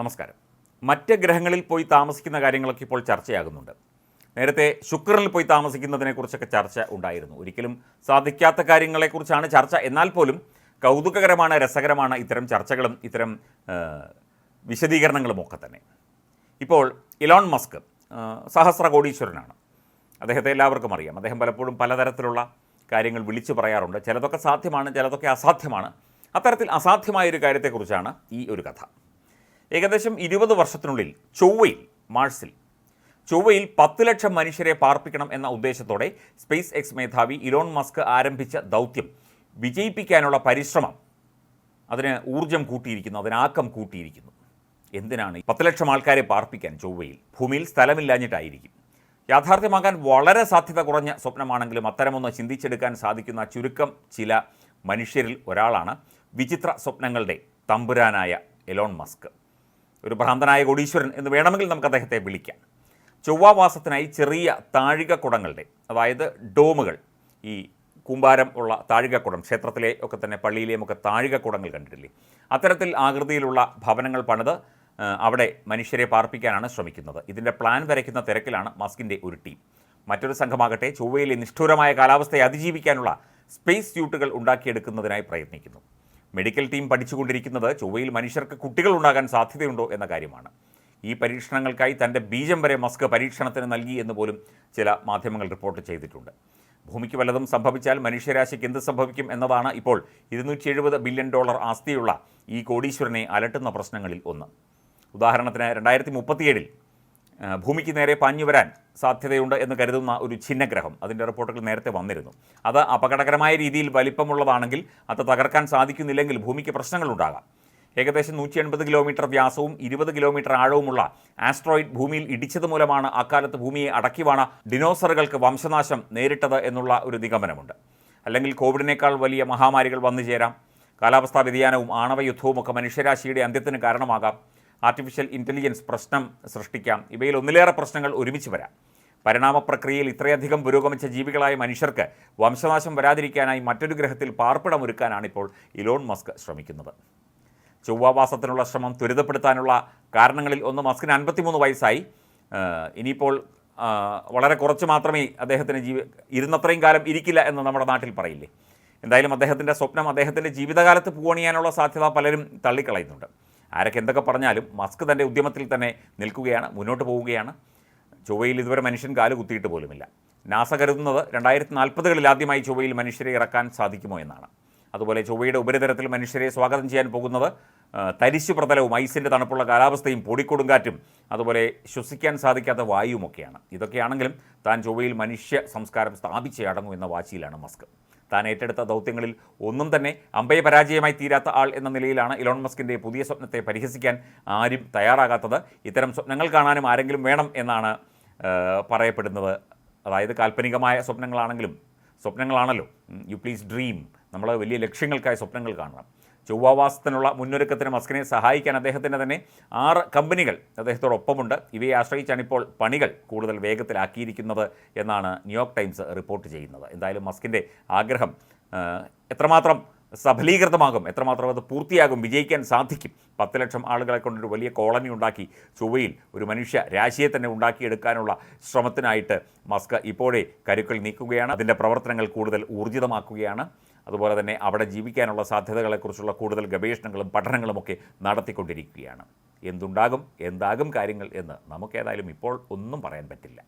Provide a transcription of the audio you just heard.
നമസ്കാരം. മറ്റ് ഗ്രഹങ്ങളിൽ പോയി താമസിക്കുന്ന കാര്യങ്ങളൊക്കെ ഇപ്പോൾ ചർച്ചയാകുന്നുണ്ട്. നേരത്തെ ശുക്രനിൽ പോയി താമസിക്കുന്നതിനെക്കുറിച്ചൊക്കെ ചർച്ച ഉണ്ടായിരുന്നു. ഒരിക്കലും സാധിക്കാത്ത കാര്യങ്ങളെക്കുറിച്ചാണ് ചർച്ച. എന്നാൽ പോലും കൗതുകകരമാണ് രസകരമാണ് ഇത്തരം ചർച്ചകളും ഇത്തരം വിശദീകരണങ്ങളുമൊക്കെ തന്നെ. ഇപ്പോൾ ഇലോൺ മസ്ക് സഹസ്ര കോടീശ്വരനാണ് അദ്ദേഹത്തെ എല്ലാവർക്കും അറിയാം. അദ്ദേഹം പലപ്പോഴും പലതരത്തിലുള്ള കാര്യങ്ങൾ വിളിച്ചു പറയാറുണ്ട്. ചിലതൊക്കെ സാധ്യമാണ് ചിലതൊക്കെ അസാധ്യമാണ്. അത്തരത്തിൽ അസാധ്യമായ ഒരു കാര്യത്തെക്കുറിച്ചാണ് ഈ ഒരു കഥ. ഏകദേശം ഇരുപത് വർഷത്തിനുള്ളിൽ ചൊവ്വയിൽ മാഴ്സിൽ ചൊവ്വയിൽ പത്ത് ലക്ഷം മനുഷ്യരെ പാർപ്പിക്കണം എന്ന ഉദ്ദേശത്തോടെ സ്പേസ് എക്സ് മേധാവി ഇലോൺ മസ്ക് ആരംഭിച്ച ദൗത്യം വിജയിപ്പിക്കാനുള്ള പരിശ്രമം അതിന് ഊർജം കൂട്ടിയിരിക്കുന്നു അതിനാക്കം കൂട്ടിയിരിക്കുന്നു. എന്തിനാണ് പത്ത് ലക്ഷം ആൾക്കാരെ പാർപ്പിക്കാൻ ചൊവ്വയിൽ? ഭൂമിയിൽ സ്ഥലമില്ലാഞ്ഞിട്ടായിരിക്കും. യാഥാർത്ഥ്യമാകാൻ വളരെ സാധ്യത കുറഞ്ഞ സ്വപ്നമാണെങ്കിലും അത്തരമൊന്ന് ചിന്തിച്ചെടുക്കാൻ സാധിക്കുന്ന ചുരുക്കം ചില മനുഷ്യരിൽ ഒരാളാണ് വിചിത്ര സ്വപ്നങ്ങളുടെ തമ്പുരാനായ എലോൺ മസ്ക്. ഒരു ഭ്രാന്തനായ കോടീശ്വരൻ എന്ന് വേണമെങ്കിൽ നമുക്ക് അദ്ദേഹത്തെ വിളിക്കാം. ചൊവ്വാവാസത്തിനായി ചെറിയ താഴികക്കുടങ്ങളുടെ അതായത് ഡോമുകൾ ഈ കൂമ്പാരം ഉള്ള താഴികക്കുടം ക്ഷേത്രത്തിലെ ഒക്കെ തന്നെ പള്ളിയിലെയും ഒക്കെ താഴികക്കുടങ്ങൾ കണ്ടിട്ടില്ലേ? അത്തരത്തിൽ ആകൃതിയിലുള്ള ഭവനങ്ങൾ പണിത് അവിടെ മനുഷ്യരെ പാർപ്പിക്കാനാണ് ശ്രമിക്കുന്നത്. ഇതിന്റെ പ്ലാൻ വരയ്ക്കുന്ന തിരക്കിലാണ് മസ്കിന്റെ ഒരു ടീം. മറ്റൊരു സംഘമാകട്ടെ ചൊവ്വയിലെ നിഷ്ഠൂരമായ കാലാവസ്ഥയെ അതിജീവിക്കാനുള്ള സ്പേസ് സ്യൂട്ടുകൾ ഉണ്ടാക്കിയെടുക്കുന്നതിനായി പ്രയത്നിക്കുന്നു. മെഡിക്കൽ ടീം പഠിച്ചുകൊണ്ടിരിക്കുന്നത് ചൊവ്വയിൽ മനുഷ്യർക്ക് കുട്ടികൾ ഉണ്ടാകാൻ സാധ്യതയുണ്ടോ എന്ന കാര്യമാണ്. ഈ പരീക്ഷണങ്ങൾക്കായി തന്റെ ബീജം വരെ മസ്ക് പരീക്ഷണത്തിന് നൽകി എന്ന് പോലും ചില മാധ്യമങ്ങൾ റിപ്പോർട്ട് ചെയ്തിട്ടുണ്ട്. ഭൂമിക്ക് വല്ലതും സംഭവിച്ചാൽ മനുഷ്യരാശിക്ക് എന്ത് സംഭവിക്കും എന്നതാണ് ഇപ്പോൾ ഇരുന്നൂറ്റി എഴുപത് ബില്യൺ ഡോളർ ആസ്തിയുള്ള ഈ കോടീശ്വരനെ അലട്ടുന്ന പ്രശ്നങ്ങളിൽ ഒന്ന്. ഉദാഹരണത്തിന് രണ്ടായിരത്തി മുപ്പത്തിയേഴിൽ ഭൂമിക്ക് നേരെ പാഞ്ഞു വരാൻ സാധ്യതയുണ്ട് എന്ന് കരുതുന്ന ഒരു ഛിന്നഗ്രഹം അതിന്റെ റിപ്പോർട്ടുകൾ നേരത്തെ വന്നിരുന്നു. അത് അപകടകരമായ രീതിയിൽ വലിപ്പമുള്ളതാണെങ്കിൽ അത് തകർക്കാൻ സാധിക്കുന്നില്ലെങ്കിൽ ഭൂമിക്ക് പ്രശ്നങ്ങളുണ്ടാകാം. ഏകദേശം നൂറ്റി എൺപത് കിലോമീറ്റർ വ്യാസവും ഇരുപത് കിലോമീറ്റർ ആഴവുമുള്ള ആസ്ട്രോയിഡ് ഭൂമിയിൽ ഇടിച്ചത് മൂലമാണ് അക്കാലത്ത് ഭൂമിയെ അടക്കിവാണ ഡിനോസറുകൾക്ക് വംശനാശം നേരിട്ടത് എന്നുള്ള ഒരു നിഗമനമുണ്ട്. അല്ലെങ്കിൽ കോവിഡിനേക്കാൾ വലിയ മഹാമാരികൾ വന്നു ചേരാം കാലാവസ്ഥാ വ്യതിയാനവും ആണവയുദ്ധവും ഒക്കെ മനുഷ്യരാശിയുടെ അന്ത്യത്തിന് കാരണമാകാം. ആർട്ടിഫിഷ്യൽ ഇന്റലിജൻസ് പ്രശ്നം സൃഷ്ടിക്കാം. ഇവയിൽ ഒന്നിലേറെ പ്രശ്നങ്ങൾ ഒരുമിച്ച് വരാം. പരിണാമ പ്രക്രിയയിൽ ഇത്രയധികം പുരോഗമിച്ച ജീവികളായ മനുഷ്യർക്ക് വംശനാശം വരാതിരിക്കാനായി മറ്റൊരു ഗ്രഹത്തിൽ പാർപ്പിടമൊരുക്കാനാണ് ഇപ്പോൾ ഇലോൺ മസ്ക് ശ്രമിക്കുന്നത്. ചൊവ്വാവാസത്തിനുള്ള ശ്രമം ത്വരിതപ്പെടുത്താനുള്ള കാരണങ്ങളിൽ ഒന്ന് മസ്കിന് അൻപത്തിമൂന്ന് വയസ്സായി. ഇനിയിപ്പോൾ വളരെ കുറച്ച് മാത്രമേ അദ്ദേഹത്തിന് ജീവി ഇരുന്നത്രയും കാലം ഇരിക്കില്ല എന്ന് നമ്മുടെ നാട്ടിൽ പറയില്ലേ? എന്തായാലും അദ്ദേഹത്തിന്റെ സ്വപ്നം അദ്ദേഹത്തിന്റെ ജീവിതകാലത്ത് പൂവണിയാനുള്ള സാധ്യത പലരും തള്ളിക്കളയുന്നുണ്ട്. ആരൊക്കെ എന്തൊക്കെ പറഞ്ഞാലും മസ്ക് തന്റെ ഉദ്യമത്തിൽ തന്നെ നിൽക്കുകയാണ് മുന്നോട്ട് പോവുകയാണ്. ചൊവ്വയിൽ ഇതുവരെ മനുഷ്യൻ കാൽ കുത്തിയിട്ട് പോലുമില്ല. നാസ കരുതുന്നത് രണ്ടായിരത്തി നാൽപ്പതുകളിൽ ആദ്യമായി ചൊവ്വയിൽ മനുഷ്യരെ ഇറക്കാൻ സാധിക്കുമോ എന്നാണ്. അതുപോലെ ചൊവ്വയുടെ ഉപരിതലത്തിൽ മനുഷ്യരെ സ്വാഗതം ചെയ്യാൻ പോകുന്നത് തരിശു പ്രതലവും ഐസിന്റെ തണുപ്പുള്ള കാലാവസ്ഥയും പൊടിക്കൊടുങ്കാറ്റും അതുപോലെ ശ്വസിക്കാൻ സാധിക്കാത്ത വായുവുമൊക്കെയാണ്. ഇതൊക്കെയാണെങ്കിലും താൻ ചൊവ്വയിൽ മനുഷ്യ സംസ്കാരം സ്ഥാപിച്ചേ അടങ്ങും എന്ന വാശിയിലാണ് മസ്ക്. താൻ ഏറ്റെടുത്ത ദൗത്യങ്ങളിൽ ഒന്നും തന്നെ അമ്പയ പരാജയമായി തീരാത്ത ആൾ എന്ന നിലയിലാണ് ഇലോൺ മസ്കിന്റെ പുതിയ സ്വപ്നത്തെ പരിഹസിക്കാൻ ആരും തയ്യാറാകാത്തത്. ഇത്തരം സ്വപ്നങ്ങൾ കാണാനും ആരെങ്കിലും വേണം എന്നാണ് പറയപ്പെടുന്നത്. അതായത് കാൽപ്പനികമായ സ്വപ്നങ്ങളാണെങ്കിലും സ്വപ്നങ്ങളാണല്ലോ. യു പ്ലീസ് ഡ്രീം നമ്മൾ വലിയ ലക്ഷ്യങ്ങൾക്കായി സ്വപ്നങ്ങൾ കാണണം. ചൊവ്വാവാസത്തിനുള്ള മുന്നൊരുക്കത്തിന് മസ്കിനെ സഹായിക്കാൻ അദ്ദേഹത്തിന്റെ തന്നെ ആറ് കമ്പനികൾ അദ്ദേഹത്തോടൊപ്പമുണ്ട്. ഇവയെ ആശ്രയിച്ചാണ് ഇപ്പോൾ പണികൾ കൂടുതൽ വേഗത്തിലാക്കിയിരിക്കുന്നത് എന്നാണ് ന്യൂയോർക്ക് ടൈംസ് റിപ്പോർട്ട് ചെയ്യുന്നത്. എന്തായാലും മസ്കിന്റെ ആഗ്രഹം എത്രമാത്രം സഫലീകൃതമാകും. എത്രമാത്രം അത് പൂർത്തിയാകും വിജയിക്കാൻ സാധിക്കും. പത്ത് ലക്ഷം ആളുകളെ കൊണ്ടൊരു വലിയ കോളനി ഉണ്ടാക്കി ചൊവ്വയിൽ ഒരു മനുഷ്യ രാശിയെ തന്നെ ഉണ്ടാക്കിയെടുക്കാനുള്ള ശ്രമത്തിനായിട്ട് മസ്ക് ഇപ്പോഴേ കരുക്കൾ നീക്കുകയാണ്. അതിന്റെ പ്രവർത്തനങ്ങൾ കൂടുതൽ ഊർജിതമാക്കുകയാണ്. അതുപോലെ തന്നെ അവിടെ ജീവിക്കാനുള്ള സാധ്യതകളെക്കുറിച്ചുള്ള കൂടുതൽ ഗവേഷണങ്ങളും പഠനങ്ങളുമൊക്കെ നടത്തിക്കൊണ്ടിരിക്കുകയാണ്. എന്തുണ്ടാകും എന്താകും കാര്യങ്ങൾ എന്ന് നമുക്കേതായാലും ഇപ്പോൾ ഒന്നും പറയാൻ പറ്റില്ല.